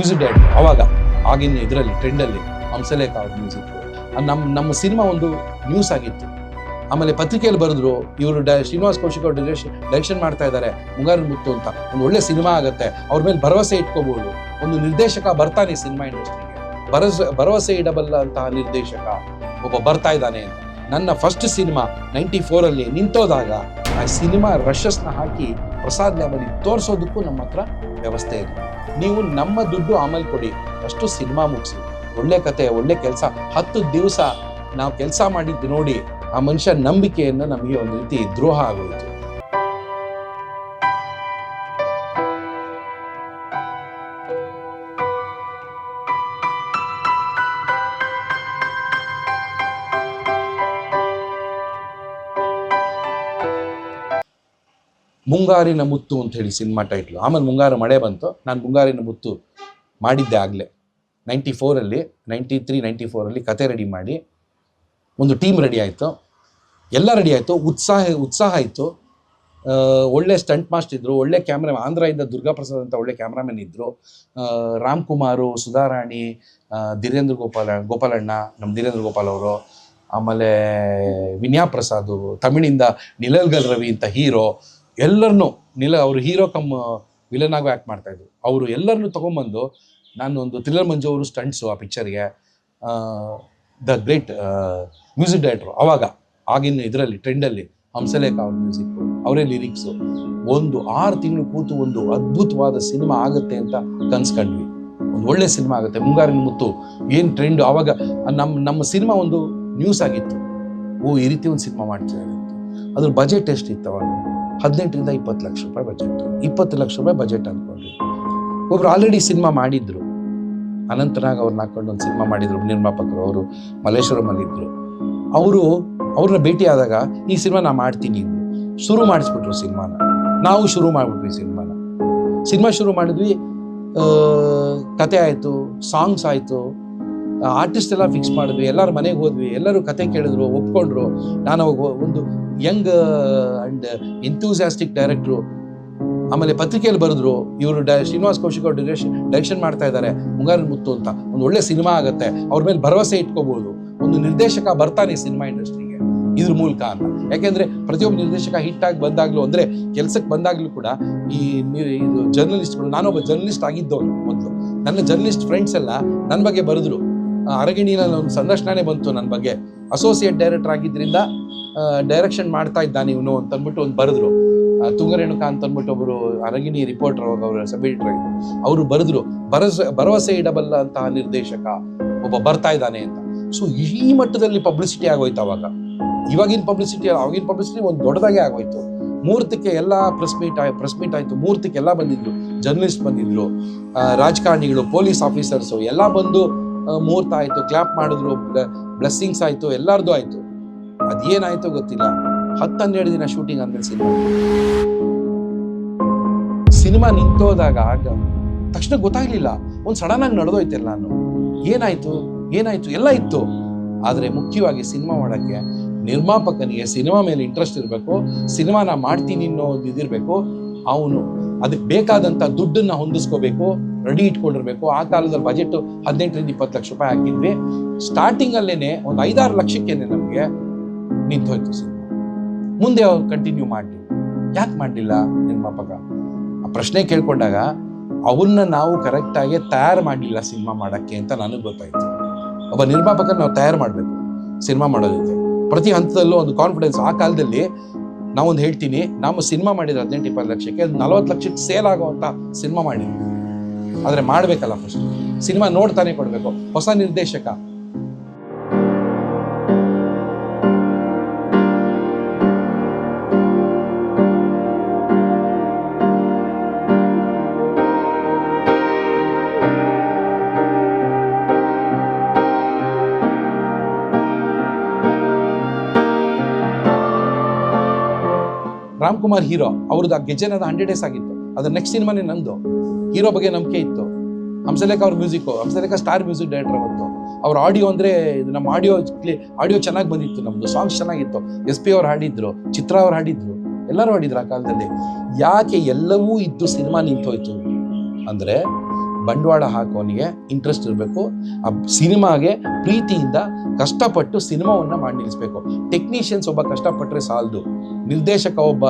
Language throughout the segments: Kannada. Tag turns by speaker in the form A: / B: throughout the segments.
A: Music director. ಅವಾಗ ಆಗಿನ ಇದರಲ್ಲಿ, ಟ್ರೆಂಡಲ್ಲಿ ಹಂಸಲೇಖ ಅವ್ರ ಮ್ಯೂಸಿಕ್. ನಮ್ಮ ನಮ್ಮ ಸಿನಿಮಾ ಒಂದು ನ್ಯೂಸ್ ಆಗಿತ್ತು. ಆಮೇಲೆ ಪತ್ರಿಕೆಯಲ್ಲಿ ಬರೆದ್ರು, ಇವರು ಡ, ಶ್ರೀನಿವಾಸ್ ಕೌಶಿಕ್ ಅವರು ಡೈರೆಕ್ಷನ್ ಮಾಡ್ತಾ ಇದ್ದಾರೆ ಮುಂಗಾರು ಮುತ್ತು ಅಂತ. ಒಂದು ಒಳ್ಳೆ ಸಿನಿಮಾ ಆಗುತ್ತೆ, ಅವ್ರ ಮೇಲೆ ಭರವಸೆ ಇಟ್ಕೋಬಹುದು ಒಂದು ನಿರ್ದೇಶಕ ಬರ್ತಾನೆ ಸಿನಿಮಾ ಇಂಡಸ್ಟ್ರಿಗೆ ಭರವಸೆ ಭರವಸೆ ಇಡಬಲ್ಲ ಅಂತಹ ನಿರ್ದೇಶಕ ಒಬ್ಬ ಬರ್ತಾ ಇದ್ದಾನೆ ಅಂತ. ನನ್ನ ಫಸ್ಟ್ ಸಿನಿಮಾ ನೈಂಟಿ ಫೋರಲ್ಲಿ ನಿಂತೋದಾಗ, ಆ ಸಿನಿಮಾ ರಶಸ್ನ ಹಾಕಿ ಪ್ರಸಾದ್ ಲ್ಯಾಬಲ್ಲಿ ತೋರಿಸೋದಕ್ಕೂ ನಮ್ಮ ಹತ್ರ ವ್ಯವಸ್ಥೆ ಇದೆ ನೀವು ನಮ್ಮ ದುಡ್ಡು ಆಮೇಲೆ ಕೊಡಿ. ಅಷ್ಟು ಸಿನಿಮಾ ಮುಗಿಸಿ. ಒಳ್ಳೆ ಕತೆ, ಒಳ್ಳೆ ಕೆಲಸ. ಹತ್ತು ದಿವಸ ನಾವು ಕೆಲಸ ಮಾಡಿದ್ದು ನೋಡಿ ಆ ಮನುಷ್ಯ ನಂಬಿಕೆಯನ್ನು ನಮಗೆ ಒಂದು ರೀತಿ ದ್ರೋಹ ಆಗೋಯ್ತು. ಮುಂಗಾರಿನ ಮುತ್ತು ಅಂತ ಹೇಳಿ ಸಿನಿಮಾ ಟೈಟ್ಲು ಆಮೇಲೆ ಮುಂಗಾರು ಮಳೆ ಬಂತು. ನಾನು ಮುಂಗಾರಿನ ಮುತ್ತು ಮಾಡಿದ್ದೆ ಆಗಲೇ. ನೈಂಟಿ ಫೋರಲ್ಲಿ ನೈಂಟಿ ತ್ರೀ ನೈಂಟಿ ಫೋರಲ್ಲಿ ಕತೆ ರೆಡಿ ಮಾಡಿ ಒಂದು ಟೀಮ್ ರೆಡಿ ಆಯಿತು. ಎಲ್ಲ ರೆಡಿ ಆಯಿತು. ಉತ್ಸಾಹ ಉತ್ಸಾಹ ಇತ್ತು ಒಳ್ಳೆ ಸ್ಟಂಟ್ ಮಾಸ್ಟ್ ಇದ್ದರು ಒಳ್ಳೆ ಕ್ಯಾಮ್ರಾ ಆಂಧ್ರದಿಂದ ದುರ್ಗಾ ಪ್ರಸಾದ್ ಅಂತ ಒಳ್ಳೆ ಕ್ಯಾಮ್ರಾಮನ್ ಇದ್ದರು ರಾಮ್ ಕುಮಾರು ಸುಧಾರಾಣಿ ಧೀರೇಂದ್ರ ಗೋಪಾಲ, ಗೋಪಾಲಣ್ಣ ನಮ್ಮ ಧೀರೇಂದ್ರ ಗೋಪಾಲ್ ಅವರು, ಆಮೇಲೆ ವಿನ್ಯಾ ಪ್ರಸಾದ್, ತಮಿಳಿಂದ ನಿಲಲ್ಗಲ್ ರವಿ ಅಂತ ಹೀರೋ ಎಲ್ಲರನ್ನೂ ನಿಲ, ಅವರು ಹೀರೋ ಕಮ್, ವಿಲನ್ ಆಗೋ ಆ್ಯಕ್ಟ್ ಮಾಡ್ತಾಯಿದ್ರು ಅವರು ಎಲ್ಲರನ್ನೂ ತೊಗೊಂಬಂದು ನಾನು ಒಂದು ಥ್ರಿಲ್ಲರ್ ಮಂಜು ಅವರು ಸ್ಟಂಟ್ಸು ಆ ಪಿಕ್ಚರ್ಗೆ ದ ಗ್ರೇಟ್ ಮ್ಯೂಸಿಕ್ ಡೈರೆಕ್ಟ್ರು. ಅವಾಗ, ಆಗಿನ ಇದರಲ್ಲಿ, ಟ್ರೆಂಡಲ್ಲಿ, ಹಂಸಲೇಖ ಅವ್ರ ಮ್ಯೂಸಿಕ್, ಅವರೇ ಲಿರಿಕ್ಸು. ಒಂದು ಆರು ತಿಂಗಳು ಕೂತು ಒಂದು ಅದ್ಭುತವಾದ ಸಿನಿಮಾ ಆಗುತ್ತೆ ಅಂತ ಕನ್ಸ್ಕೊಂಡ್ವಿ. ಒಂದು ಒಳ್ಳೆ ಸಿನಿಮಾ ಆಗುತ್ತೆ. ಮುಂಗಾರಿನ ಮುತ್ತು ಏನು ಟ್ರೆಂಡು? ಅವಾಗ ನಮ್ಮ ನಮ್ಮ ಸಿನಿಮಾ ಒಂದು ನ್ಯೂಸ್ ಆಗಿತ್ತು. ಓ, ಈ ರೀತಿ ಒಂದು ಸಿನಿಮಾ ಮಾಡ್ತಿದ್ದಾರೆ ಅದ್ರ ಬಜೆಟ್ ಎಷ್ಟಿತ್ತು ಅವಾಗ? ಹದಿನೆಂಟರಿಂದ ಇಪ್ಪತ್ತು ಲಕ್ಷ ರೂಪಾಯಿ ಬಜೆಟ್ ಇಪ್ಪತ್ತು ಲಕ್ಷ ರೂಪಾಯಿ ಬಜೆಟ್ ಅಂದ್ಕೊಂಡ್ರಿ ಒಬ್ರು ಆಲ್ರೆಡಿ ಸಿನಿಮಾ ಮಾಡಿದ್ರು. ಅನಂತನಾಗ್ ಅವ್ರನ್ನ ಹಾಕೊಂಡು ಒಂದು ಸಿನಿಮಾ ಮಾಡಿದ್ರು. ನಿರ್ಮಾಪಕರು ಅವರು ಮಲ್ಲೇಶ್ವರಂ ಇದ್ರು ಅವರು ಅವ್ರನ್ನ ಭೇಟಿ ಆದಾಗ, ಈ ಸಿನಿಮಾ ನಾ ಮಾಡ್ತೀನಿ. ಶುರು ಮಾಡಿಸ್ಬಿಟ್ರು ಸಿನಿಮಾನ ನಾವು ಶುರು ಮಾಡಿಬಿಟ್ವಿ ಸಿನಿಮಾನ ಸಿನಿಮಾ ಶುರು ಮಾಡಿದ್ವಿ ಕತೆ ಆಯಿತು ಸಾಂಗ್ಸ್ ಆಯಿತು. ಆರ್ಟಿಸ್ಟ್ ಎಲ್ಲ ಫಿಕ್ಸ್ ಮಾಡಿದ್ವಿ, ಎಲ್ಲರ ಮನೆಗೆ ಹೋದ್ವಿ, ಎಲ್ಲರೂ ಕತೆ ಕೇಳಿದ್ರು, ಒಪ್ಕೊಂಡ್ರು. ನಾನು ಅವಾಗ ಒಂದು ಯಂಗ್ ಅಂಡ್ ಎಂತೂಸಿಯಾಸ್ಟಿಕ್ ಡೈರೆಕ್ಟ್ರು ಆಮೇಲೆ ಪತ್ರಿಕೆಯಲ್ಲಿ ಬರೆದ್ರು, ಇವರು ಡೈ ಶ್ರೀನಿವಾಸ್ ಕೌಶಿಕ್ ಅವರು ಡೈರೆಕ್ಷನ್ ಡೈರೆಕ್ಷನ್ ಮಾಡ್ತಾ ಇದ್ದಾರೆ ಮುಂಗಾರು ಮುತ್ತು ಅಂತ. ಒಂದು ಒಳ್ಳೆ ಸಿನಿಮಾ ಆಗುತ್ತೆ, ಅವ್ರ ಮೇಲೆ ಭರವಸೆ ಇಟ್ಕೋಬಹುದು ಒಂದು ನಿರ್ದೇಶಕ ಬರ್ತಾನೆ ಸಿನಿಮಾ ಇಂಡಸ್ಟ್ರಿಗೆ, ಇದ್ರ ಮೂಲಕ ಅಂತ. ಯಾಕೆಂದ್ರೆ ಪ್ರತಿಯೊಬ್ಬ ನಿರ್ದೇಶಕ ಹಿಟ್ ಆಗಿ ಬಂದಾಗ್ಲೂ, ಅಂದ್ರೆ ಕೆಲ್ಸಕ್ಕೆ ಬಂದಾಗ್ಲೂ ಕೂಡ ಈ ಇದು ಜರ್ನಲಿಸ್ಟ್ಗಳು ನಾನೊಬ್ಬ ಜರ್ನಲಿಸ್ಟ್ ಆಗಿದ್ದವನು ಮೊದಲು. ನನ್ನ ಜರ್ನಲಿಸ್ಟ್ ಫ್ರೆಂಡ್ಸ್ ಎಲ್ಲ ನನ್ನ ಬಗ್ಗೆ ಬರೆದ್ರು. ಅರಗಿಣಿನಲ್ಲಿ ಒಂದು ಸಂದರ್ಶನೇ ಬಂತು ನನ್ನ ಬಗ್ಗೆ. ಅಸೋಸಿಯೇಟ್ ಡೈರೆಕ್ಟರ್ ಆಗಿದ್ದರಿಂದ ಡೈರೆಕ್ಷನ್ ಮಾಡ್ತಾ ಇದ್ದಾನೆ ಇವನು ಅಂತ ಅಂದ್ಬಿಟ್ಟು ಒಂದು ಬರೆದ್ರು. ತುಂಗರೇಣುಕ ಅಂತ ಅಂದ್ಬಿಟ್ಟು ಒಬ್ಬರು ಅರಗಿಣಿ ರಿಪೋರ್ಟರ್ ಅವರು ಸಬ್ ಎಡಿಟರ್ ಆಗಿದ್ರು. ಅವರು ಬರೆದ್ರು ಭರವಸೆ ಭರವಸೆ ಇಡಬಲ್ಲ ಅಂತಹ ನಿರ್ದೇಶಕ ಒಬ್ಬ ಬರ್ತಾ ಇದ್ದಾನೆ ಅಂತ. ಸೊ ಈ ಮಟ್ಟದಲ್ಲಿ ಪಬ್ಲಿಸಿಟಿ ಆಗೋಯ್ತು ಅವಾಗ. ಇವಾಗಿನ ಪಬ್ಲಿಸಿಟಿ ಅವಾಗಿನ ಪಬ್ಲಿಸಿಟಿ ಒಂದು ದೊಡ್ಡದಾಗೆ ಆಗೋಯ್ತು. ಮೂರ್ತಿಕೆ ಎಲ್ಲ ಪ್ರೆಸ್ ಮೀಟ್ ಆಯ್ ಪ್ರೆಸ್ ಮೀಟ್ ಆಯ್ತು. ಮೂರ್ತಕ್ಕೆ ಎಲ್ಲ ಬಂದಿದ್ರು ಜರ್ನಲಿಸ್ಟ್ ಬಂದಿದ್ರು ರಾಜಕಾರಣಿಗಳು ಪೊಲೀಸ್ ಆಫೀಸರ್ಸು ಎಲ್ಲ ಬಂದು ಮುಹೂರ್ತ ಆಯ್ತು ಕ್ಲಾಪ್ ಮಾಡಿದ್ರು ಬ್ಲೆಸ್ಸಿಂಗ್ಸ್ ಆಯ್ತು, ಎಲ್ಲಾರ್ದು ಆಯ್ತು. ಅದೇನಾಯ್ತು ಗೊತ್ತಿಲ್ಲ. ಹತ್ತು ಹನ್ನೆರಡು ದಿನ ಶೂಟಿಂಗ್ ಅಂದ್ಮೇಲೆ ಸಿನಿಮಾ ಸಿನಿಮಾ ನಿಂತೋದಾಗ ಆಗ ತಕ್ಷಣ ಗೊತ್ತಾಗ್ಲಿಲ್ಲ. ಒಂದು ಸಡನ್ ಆಗಿ ನಡೆದೋಯ್ತಿಲ್ಲ ನಾನು. ಏನಾಯ್ತು? ಏನಾಯ್ತು? ಎಲ್ಲ ಇತ್ತು. ಆದರೆ ಮುಖ್ಯವಾಗಿ ಸಿನಿಮಾ ಮಾಡೋಕ್ಕೆ ನಿರ್ಮಾಪಕನಿಗೆ ಸಿನಿಮಾ ಮೇಲೆ ಇಂಟ್ರೆಸ್ಟ್ ಇರಬೇಕು ಸಿನಿಮಾನ ಮಾಡ್ತೀನಿ ಅನ್ನೋ ಒಂದು ಇದಿರಬೇಕು. ಅವನು ಅದಕ್ಕೆ ಬೇಕಾದಂಥ ದುಡ್ಡನ್ನ ಹೊಂದಿಸ್ಕೋಬೇಕು. ರೆಡಿ ಇಟ್ಕೊಂಡಿರಬೇಕು. ಆ ಕಾಲದಲ್ಲಿ ಬಜೆಟ್ ಹದಿನೆಂಟರಿಂದ ಇಪ್ಪತ್ತು ಲಕ್ಷ ರೂಪಾಯಿ ಹಾಕಿದ್ವಿ. ಸ್ಟಾರ್ಟಿಂಗ್ ಅಲ್ಲೇನೆ ಒಂದು ಐದಾರು ಲಕ್ಷಕ್ಕೇನೆ ನಮಗೆ ನಿಂತೋಯ್ತು ಸಿನಿಮಾ. ಮುಂದೆ ಅವ್ರು ಕಂಟಿನ್ಯೂ ಮಾಡಲಿ. ಯಾಕೆ ಮಾಡಲಿಲ್ಲ ನಿರ್ಮಾಪಕ? ಆ ಪ್ರಶ್ನೆ ಕೇಳ್ಕೊಂಡಾಗ ಅವನ್ನ ನಾವು ಕರೆಕ್ಟಾಗಿ ತಯಾರು ಮಾಡಲಿಲ್ಲ ಸಿನಿಮಾ ಮಾಡೋಕ್ಕೆ ಅಂತ ನನಗೆ ಗೊತ್ತಾಯ್ತು. ಒಬ್ಬ ನಿರ್ಮಾಪಕನ ನಾವು ತಯಾರು ಮಾಡಬೇಕು ಸಿನಿಮಾ ಮಾಡೋದಕ್ಕೆ. ಪ್ರತಿ ಹಂತದಲ್ಲೂ ಒಂದು ಕಾನ್ಫಿಡೆನ್ಸ್ ಆ ಕಾಲದಲ್ಲಿ ನಾವೊಂದು ಹೇಳ್ತೀನಿ, ನಾವು ಸಿನಿಮಾ ಮಾಡಿದ್ರೆ ಹದಿನೆಂಟು ಇಪ್ಪತ್ತು ಲಕ್ಷಕ್ಕೆ ನಲವತ್ತು ಲಕ್ಷಕ್ಕೆ ಸೇಲ್ ಆಗುವಂಥ ಸಿನಿಮಾ ಮಾಡಿದ್ವಿ. ಆದರೆ ಮಾಡಬೇಕಲ್ಲ ಫಸ್ಟ್ ಸಿನಿಮಾ ನೋಡ್ತಾನೆ ಕೊಡಬೇಕು ಹೊಸ ನಿರ್ದೇಶಕ. ರಾಮ್ಕುಮಾರ್ ಹೀರೋ, ಅವ್ರದ್ದು ಆ ಗೆಜೆನದ ಹಂಡ್ರೆಡ್ ಡೇಸ್ ಆಗಿತ್ತು. ಅದ್ರ ನೆಕ್ಸ್ಟ್ ಸಿನಿಮಾನೇ ನಂದು. ಹೀರೋ ಬಗ್ಗೆ ನಂಬಿಕೆ ಇತ್ತು. ಹಂಸಲೇಖ ಅವ್ರ music Hamsalekha star music director ಅವತ್ತು. ಅವ್ರ ಆಡಿಯೋ ಅಂದರೆ ಇದು ನಮ್ಮ ಆಡಿಯೋ ಆಡಿಯೋ ಚೆನ್ನಾಗಿ ಬಂದಿತ್ತು ನಮ್ಮದು ಸಾಂಗ್ಸ್ ಚೆನ್ನಾಗಿತ್ತು. ಎಸ್ ಪಿ ಅವ್ರು ಹಾಡಿದ್ರು, ಚಿತ್ರ ಅವ್ರು ಹಾಡಿದ್ರು, ಎಲ್ಲರೂ ಹಾಡಿದ್ರು ಆ ಕಾಲದಲ್ಲಿ. ಯಾಕೆ ಎಲ್ಲವೂ ಇದ್ದು ಸಿನಿಮಾ ನಿಂತೋಯ್ತು? ಅಂದರೆ ಬಂಡವಾಳ ಹಾಕೋನಿಗೆ ಇಂಟ್ರೆಸ್ಟ್ ಇರಬೇಕು, ಆ ಸಿನಿಮಾಗೆ ಪ್ರೀತಿಯಿಂದ ಕಷ್ಟಪಟ್ಟು ಸಿನಿಮಾವನ್ನು ಮಾಡಿ ನಿಲ್ಲಿಸಬೇಕು. ಟೆಕ್ನಿಷಿಯನ್ಸ್ ಒಬ್ಬ ಕಷ್ಟಪಟ್ಟರೆ ಸಾಲದು. ನಿರ್ದೇಶಕ ಒಬ್ಬ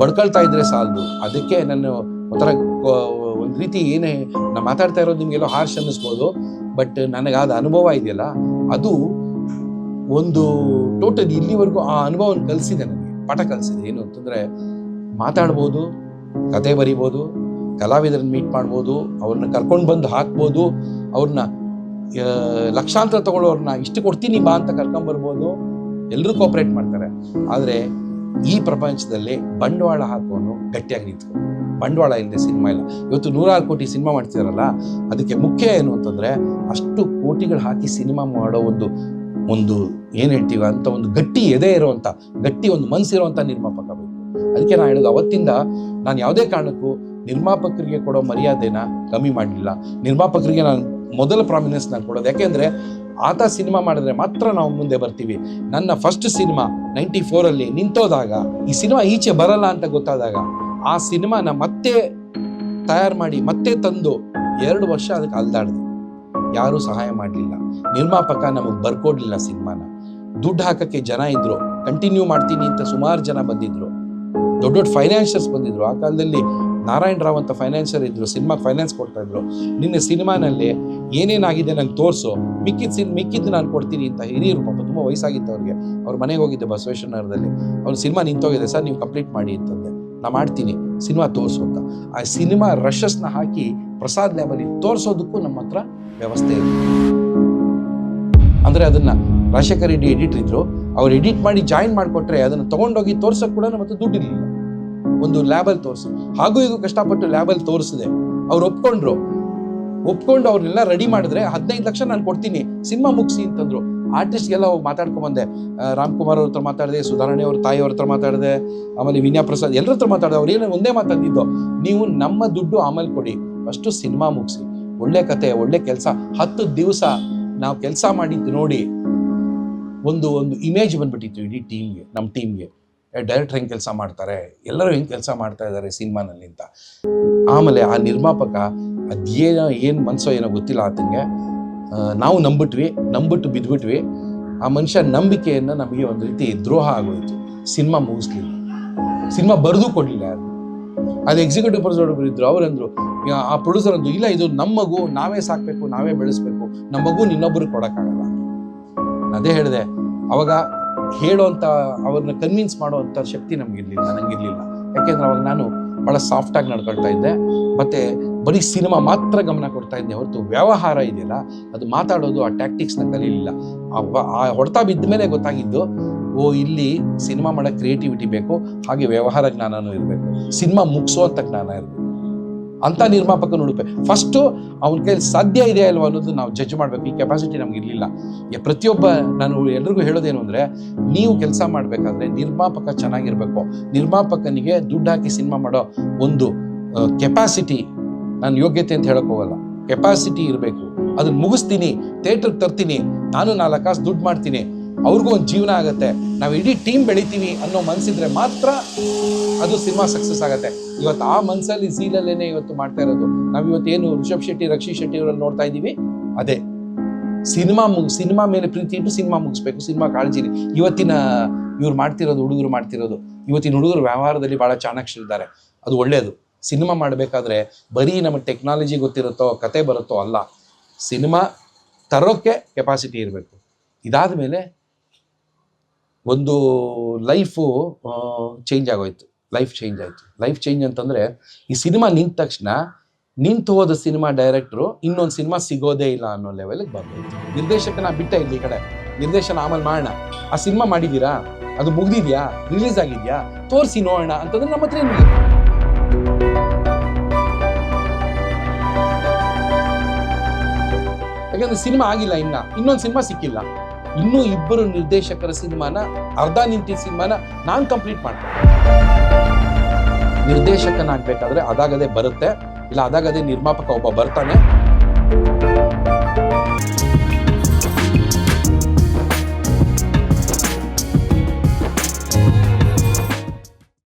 A: ಬಡ್ಕೊಳ್ತಾ ಇದ್ರೆ ಸಾಲದು. ಅದಕ್ಕೆ ನಾನು ಒಂಥರ ಒಂದು ರೀತಿ ಏನೇ ನಾ ಮಾತಾಡ್ತಾ ಇರೋದು ನಿಮ್ಗೆಲ್ಲೋ ಹಾರ್ಶ್ ಅನ್ನಿಸ್ಬೋದು. ಬಟ್ ನನಗಾದ ಅನುಭವ ಇದೆಯಲ್ಲ, ಅದು ಒಂದು ಟೋಟಲ್ ಇಲ್ಲಿವರೆಗೂ ಆ ಅನುಭವನ ಕಲಿಸಿದೆ ನನಗೆ. ಪಾಠ ಕಲಿಸಿದೆ. ಏನು ಅಂತಂದ್ರೆ ಮಾತಾಡ್ಬೋದು, ಕತೆ ಬರಿಬೋದು, ಕಲಾವಿದರನ್ನ ಮೀಟ್ ಮಾಡ್ಬೋದು, ಅವ್ರನ್ನ ಕರ್ಕೊಂಡು ಬಂದು ಹಾಕ್ಬೋದು, ಅವ್ರನ್ನ ಲಕ್ಷಾಂತರ ತಗೊಳ್ಳೋರ್ನ ಇಷ್ಟು ಕೊಡ್ತೀನಿ ಬಾ ಅಂತ ಕರ್ಕೊಂಬರ್ಬೋದು ಎಲ್ಲರೂ ಕೋಪ್ರೇಟ್ ಮಾಡ್ತಾರೆ. ಆದರೆ ಈ ಪ್ರಪಂಚದಲ್ಲಿ ಬಂಡವಾಳ ಹಾಕೋನು ಗಟ್ಟಿಯಾಗಿ ನಿಂತ್ಕೊಂಡು ಬಂಡವಾಳ ಇಲ್ಲದೆ ಸಿನಿಮಾ ಇಲ್ಲ. ಇವತ್ತು ನೂರಾರು ಕೋಟಿ ಸಿನಿಮಾ ಮಾಡ್ತಿದಾರಲ್ಲ, ಅದಕ್ಕೆ ಮುಖ್ಯ ಏನು ಅಂತಂದ್ರೆ ಅಷ್ಟು ಕೋಟಿಗಳು ಹಾಕಿ ಸಿನಿಮಾ ಮಾಡೋ ಒಂದು ಒಂದು ಏನು ಹೇಳ್ತೀವಿ ಅಂತ ಒಂದು ಗಟ್ಟಿ ಎದೆ ಇರುವಂತ, ಗಟ್ಟಿ ಒಂದು ಮನ್ಸಿರುವಂತ ನಿರ್ಮಾಪಕ ಬೇಕು. ಅದಕ್ಕೆ ನಾನು ಹೇಳೋದು, ಅವತ್ತಿಂದ ನಾನು ಯಾವುದೇ ಕಾರಣಕ್ಕೂ ನಿರ್ಮಾಪಕರಿಗೆ ಕೊಡೋ ಮರ್ಯಾದೆನ ಕಮ್ಮಿ ಮಾಡಲಿಲ್ಲ. ನಿರ್ಮಾಪಕರಿಗೆ ನಾನು ಮೊದಲ ಪ್ರಾಮಿನೆನ್ಸ್ ನಾನು ಕೊಡೋದು. ಯಾಕೆಂದ್ರೆ ಆತ ಸಿನಿಮಾ ಮಾಡಿದ್ರೆ ಮಾತ್ರ ನಾವು ಮುಂದೆ ಬರ್ತೀವಿ. ನನ್ನ ಫಸ್ಟ್ ಸಿನಿಮಾ ನೈಂಟಿ ಫೋರಲ್ಲಿ ನಿಂತೋದಾಗ, ಈ ಸಿನಿಮಾ ಈಚೆ ಬರಲ್ಲ ಅಂತ ಗೊತ್ತಾದಾಗ, ಆ ಸಿನಿಮಾನ ಮತ್ತೆ ತಯಾರು ಮಾಡಿ, ಮತ್ತೆ ತಂದು ಎರಡು ವರ್ಷ ಅದಕ್ಕೆ ಅಲ್ದಾಡ್ದೆ. ಯಾರೂ ಸಹಾಯ ಮಾಡಲಿಲ್ಲ. ನಿರ್ಮಾಪಕ ನಮಗೆ ಬರ್ಕೊಡ್ಲಿಲ್ಲ ಸಿನಿಮಾನ. ದುಡ್ಡು ಹಾಕಕ್ಕೆ ಜನ ಇದ್ರು. ಕಂಟಿನ್ಯೂ ಮಾಡ್ತೀನಿ ಅಂತ ಸುಮಾರು ಜನ ಬಂದಿದ್ರು. ದೊಡ್ಡ ದೊಡ್ಡ ಫೈನಾನ್ಷಿಯರ್ಸ್ ಬಂದಿದ್ರು. ಆ ಕಾಲದಲ್ಲಿ ನಾರಾಯಣ್ ರಾವ್ ಅಂತ ಫೈನಾನ್ಷಿಯರ್ ಇದ್ರು ಸಿನಿಮಾಗೆ ಫೈನಾನ್ಸ್ ಕೊಡ್ತಾ ಇದ್ರು, ನಿನ್ನ ಸಿನಿಮಾನಲ್ಲಿ ಏನೇನಾಗಿದೆ ನಂಗೆ ತೋರಿಸು. ಮಿಕ್ಕಿದ ಸಿನ್ ಮಿಕ್ಕಿದ್ದು ನಾನು ಕೊಡ್ತೀನಿ ಅಂತ ಹಿರಿಯರು ಪಾಪ ತುಂಬ ವಯಸ್ಸಾಗಿತ್ತು ಅವ್ರಿಗೆ. ಅವ್ರ ಮನೆಗೆ ಹೋಗಿದ್ದೆ ಬಸವೇಶ್ವರ ನಗರದಲ್ಲಿ. ಅವ್ರ ಸಿನಿಮಾ ನಿಂತೋಗಿದೆ, ಸರ್ ನೀವು ಕಂಪ್ಲೀಟ್ ಮಾಡಿ ಅಂತಂದೆ. ನಾ ಮಾಡ್ತೀನಿ ಸಿನಿಮಾ ತೋರಿಸು ಅಂತ. ಆ ಸಿನಿಮಾ ರಶಸ್ನ ಹಾಕಿ ಪ್ರಸಾದ್ ಲ್ಯಾಬಲ್ಲಿ ತೋರಿಸೋದಕ್ಕೂ ನಮ್ಮ ಹತ್ರ ವ್ಯವಸ್ಥೆ ಇದೆ ಅಂದರೆ ಅದನ್ನು ರಾಜಶೇಖರ್ ರೆಡ್ಡಿ ಎಡಿಟರ್ ಇದ್ರು. ಅವ್ರು ಎಡಿಟ್ ಮಾಡಿ ಜಾಯಿನ್ ಮಾಡಿಕೊಟ್ರೆ ಅದನ್ನು ತೊಗೊಂಡೋಗಿ ತೋರ್ಸೋಕೆ ಕೂಡ ನಮ್ಮ ಹತ್ರ ದುಡ್ಡು ಇರಲಿಲ್ಲ ಒಂದು ಲ್ಯಾಬಲ್ಲಿ ತೋರಿಸಿ. ಹಾಗೂ ಈಗ ಕಷ್ಟಪಟ್ಟು ಲ್ಯಾಬಲ್ಲಿ ತೋರಿಸಿದೆ. ಅವ್ರು ಒಪ್ಕೊಂಡ್ರು. ಒಪ್ಕೊಂಡು ಅವ್ರನ್ನೆಲ್ಲ ರೆಡಿ ಮಾಡಿದ್ರೆ ಹದಿನೈದು ಲಕ್ಷ ನಾನು ಕೊಡ್ತೀನಿ. ಸಿನಿಮಾ ಮುಗಿಸಿ ಅಂತಂದ್ರು. ಆರ್ಟಿಸ್ಟ್ಗೆಲ್ಲ ಮಾತಾಡ್ಕೊಂಡ್ ಬಂದೆ. ರಾಮ್ಕುಮಾರ್ ಅವ್ರ ಹತ್ರ ಮಾತಾಡಿದೆ, ಸುಧಾರಣೆ ಅವ್ರ ತಾಯಿ ಅವ್ರ ಹತ್ರ ಮಾತಾಡಿದೆ, ಆಮೇಲೆ ವಿನಯ ಪ್ರಸಾದ್ ಎಲ್ಲರ ಹತ್ರ ಮಾತಾಡಿದೆ. ಅವ್ರು ಏನು ಒಂದೇ ಮಾತಾಡಿದ್ದು ನೀವು ನಮ್ಮ ದುಡ್ಡು ಆಮೇಲೆ ಕೊಡಿ. ಫಸ್ಟು ಸಿನಿಮಾ ಮುಗಿಸಿ. ಒಳ್ಳೆ ಕತೆ, ಒಳ್ಳೆ ಕೆಲಸ. ಹತ್ತು ದಿವಸ ನಾವು ಕೆಲಸ ಮಾಡಿದ್ದು ನೋಡಿ ಒಂದು ಒಂದು ಇಮೇಜ್ ಬಂದ್ಬಿಟ್ಟಿತ್ತು ಇಡೀ ಟೀಮ್ಗೆ ನಮ್ಮ ಟೀಮ್ಗೆ ಡೈರೆಕ್ಟರ್ ಹೆಂಗೆ ಕೆಲಸ ಮಾಡ್ತಾರೆ. ಎಲ್ಲರೂ ಹೆಂಗೆ ಕೆಲಸ ಮಾಡ್ತಾ ಇದ್ದಾರೆ ಸಿನಿಮಾನಲ್ಲಿ ಅಂತ. ಆಮೇಲೆ ಆ ನಿರ್ಮಾಪಕ ಅದೇನೋ ಏನು ಮನಸ್ಸೋ ಏನೋ ಗೊತ್ತಿಲ್ಲ ಆತಂಗೆ ನಾವು ನಂಬಿಟ್ವಿ, ನಂಬಿಟ್ಟು ಬಿದ್ಬಿಟ್ವಿ. ಆ ಮನುಷ್ಯ ನಂಬಿಕೆಯನ್ನು ನಮಗೆ ಒಂದು ರೀತಿ ದ್ರೋಹ ಆಗೋಯಿತು. ಸಿನಿಮಾ ಮುಗಿಸ್ಲಿಲ್ಲ. ಸಿನಿಮಾ ಬರೆದು ಕೊಡಲಿಲ್ಲ ಯಾರು. ಅದು ಎಕ್ಸಿಕ್ಯೂಟಿವ್ ಪ್ರೊಡ್ಯೂಸರ್ ಇದ್ರು ಅವರಂದ್ರು, ಆ ಪ್ರೊಡ್ಯೂಸರ್ ಅಂದ್ರು, ಇಲ್ಲ, ಇದು ನಮ್ಮ ಮಗು, ನಾವೇ ಸಾಕ್ಬೇಕು, ನಾವೇ ಬೆಳೆಸ್ಬೇಕು ನಮ್ಮ ಮಗು ನಿನ್ನೊಬ್ಬರು ಕೊಡೋಕ್ಕಾಗಲ್ಲ ಅದೇ ಹೇಳಿದೆ, ಅವಾಗ ಹೇಳೋಂಥ ಅವ್ರನ್ನ ಕನ್ವಿನ್ಸ್ ಮಾಡುವಂಥ ಶಕ್ತಿ ನಮಗಿರಲಿಲ್ಲ ನನಗಿರಲಿಲ್ಲ ಯಾಕೆಂದ್ರೆ ಅವಾಗ ನಾನು ಭಾಳ ಸಾಫ್ಟಾಗಿ ನಡ್ಕೊಳ್ತಾ ಇದ್ದೆ. ಮತ್ತೆ ಬರೀ ಸಿನಿಮಾ ಮಾತ್ರ ಗಮನ ಕೊಡ್ತಾ ಇದ್ದೆ. ಹೊರತು ವ್ಯವಹಾರ ಇದೆಯಲ್ಲ, ಅದು ಮಾತಾಡೋದು, ಆ ಟ್ಯಾಕ್ಟಿಕ್ಸ್ನ ಕಲೀಲಿಲ್ಲ. ಆ ಹೊಡೆತ ಬಿದ್ದ ಮೇಲೆ ಗೊತ್ತಾಗಿದ್ದು, ಓ, ಇಲ್ಲಿ ಸಿನಿಮಾ ಮಾಡೋ ಕ್ರಿಯೇಟಿವಿಟಿ ಬೇಕು, ಹಾಗೆ ವ್ಯವಹಾರ ಜ್ಞಾನನೂ ಇರಬೇಕು. ಸಿನಿಮಾ ಮುಗಿಸುವಂಥ ಜ್ಞಾನ ಇರಬೇಕು. ಅಂತ ನಿರ್ಮಾಪಕ ಉಡುಪೆ ಫಸ್ಟು ಅವನ ಕೈಯಲ್ಲಿ ಸಾಧ್ಯ ಇದೆ ಅಲ್ವಾ ಅನ್ನೋದು ನಾವು ಜಡ್ಜ್ ಮಾಡಬೇಕು. ಈ ಕೆಪಾಸಿಟಿ ನಮ್ಗೆ ಇರಲಿಲ್ಲ. ಪ್ರತಿಯೊಬ್ಬ ನಾನು ಎಲ್ರಿಗೂ ಹೇಳೋದೇನು ಅಂದರೆ, ನೀವು ಕೆಲಸ ಮಾಡಬೇಕಾದ್ರೆ ನಿರ್ಮಾಪಕ ಚೆನ್ನಾಗಿರ್ಬೇಕು. ನಿರ್ಮಾಪಕನಿಗೆ ದುಡ್ಡು ಹಾಕಿ ಸಿನಿಮಾ ಮಾಡೋ ಒಂದು ಕೆಪಾಸಿಟಿ ನಾನು ಯೋಗ್ಯತೆ ಅಂತ ಹೇಳಕ್ ಹೋಗಲ್ಲ. ಕೆಪಾಸಿಟಿ ಇರಬೇಕು. ಅದನ್ನ ಮುಗಿಸ್ತೀನಿ ಥಿಯೇಟ್ರಿಗೆ ತರ್ತೀನಿ, ನಾನು ನಾಲ್ಕು ಕಾಸು ದುಡ್ಡು ಮಾಡ್ತೀನಿ, ಅವ್ರಿಗೂ ಒಂದು ಜೀವನ ಆಗತ್ತೆ. ನಾವು ಇಡೀ ಟೀಮ್ ಬೆಳಿತೀವಿ ಅನ್ನೋ ಮನ್ಸಿದ್ರೆ ಮಾತ್ರ ಅದು ಸಿನಿಮಾ ಸಕ್ಸಸ್ ಆಗುತ್ತೆ. ಇವತ್ತು ಆ ಮನ್ಸಲ್ಲಿ ಝೀಲಲ್ಲೇನೆ ಇವತ್ತು ಮಾಡ್ತಾ ಇರೋದು. ನಾವು ಏನು ಋಷಭ್ ಶೆಟ್ಟಿ, ರಕ್ಷಿ ಶೆಟ್ಟಿ ಅವರಲ್ಲಿ ನೋಡ್ತಾ ಇದ್ದೀವಿ? ಅದೇ. ಸಿನಿಮಾ ಮುಗ್ ಸಿನಿಮಾ ಮೇಲೆ ಪ್ರೀತಿ ಇಟ್ಟು ಸಿನಿಮಾ ಮುಗಿಸ್ಬೇಕು. ಸಿನಿಮಾ ಕಾಳಜಿ. ಇವತ್ತಿನ ಇವ್ರು ಮಾಡ್ತಿರೋದು, ಹುಡುಗರು ಮಾಡ್ತಿರೋದು. ಇವತ್ತಿನ ಹುಡುಗರು ವ್ಯವಹಾರದಲ್ಲಿ ಬಹಳ ಚಾಣಾಕ್ಷರಿದ್ದಾರೆ ಅದು ಒಳ್ಳೆಯದು ಸಿನಿಮಾ ಮಾಡಬೇಕಾದ್ರೆ ಬರೀ ನಮಗೆ ಟೆಕ್ನಾಲಜಿ ಗೊತ್ತಿರುತ್ತೋ, ಕತೆ ಬರುತ್ತೋ ಅಲ್ಲ. ಸಿನಿಮಾ ತರೋಕ್ಕೆ ಕೆಪಾಸಿಟಿ ಇರಬೇಕು. ಇದಾದ ಮೇಲೆ ಒಂದು ಲೈಫು ಚೇಂಜ್ ಆಗೋಯ್ತು. ಲೈಫ್ ಚೇಂಜ್ ಆಯಿತು. ಲೈಫ್ ಚೇಂಜ್ ಅಂತಂದರೆ, ಈ ಸಿನಿಮಾ ನಿಂತ ತಕ್ಷಣ ನಿಂತು ಹೋದ ಸಿನಿಮಾ ಡೈರೆಕ್ಟ್ರು ಇನ್ನೊಂದು ಸಿನಿಮಾ ಸಿಗೋದೇ ಇಲ್ಲ ಅನ್ನೋ ಲೆವೆಲ್ಗೆ ಬಂದೋಯ್ತು. ನಿರ್ದೇಶಕನ ಬಿಟ್ಟ ಇಲ್ಲಿ ಈ ಕಡೆ. ನಿರ್ದೇಶನ ಆಮೇಲೆ ಮಾಡೋಣ ಆ ಸಿನಿಮಾ ಮಾಡಿದ್ದೀರಾ? ಅದು ಮುಗ್ದಿದ್ಯಾ? ರಿಲೀಸ್ ಆಗಿದ್ಯಾ? ತೋರಿಸಿ ನೋಡೋಣ ಅಂತಂದ್ರೆ ನಮ್ಮ ಹತ್ರ ಏನಿಲ್ಲ ಯಾಕಂದ್ರೆ ಸಿನಿಮಾ ಆಗಿಲ್ಲ ಇನ್ನ. ಇನ್ನೊಂದು ಸಿನಿಮಾ ಸಿಕ್ಕಿಲ್ಲ. ಇನ್ನೂ ಇಬ್ಬರು ನಿರ್ದೇಶಕರ ಸಿನಿಮಾನ, ಅರ್ಧ ನಿಂತಿದ್ದ ಸಿನಿಮಾನ ನಾನು ಕಂಪ್ಲೀಟ್ ಮಾಡ್ತೇನೆ ನಿರ್ದೇಶಕನಾಗ್ಬೇಕಾದ್ರೆ ಅದಾಗದೇ ಬರುತ್ತೆ, ಇಲ್ಲ ಅದಾಗದೇ ನಿರ್ಮಾಪಕ ಒಬ್ಬ ಬರ್ತಾನೆ.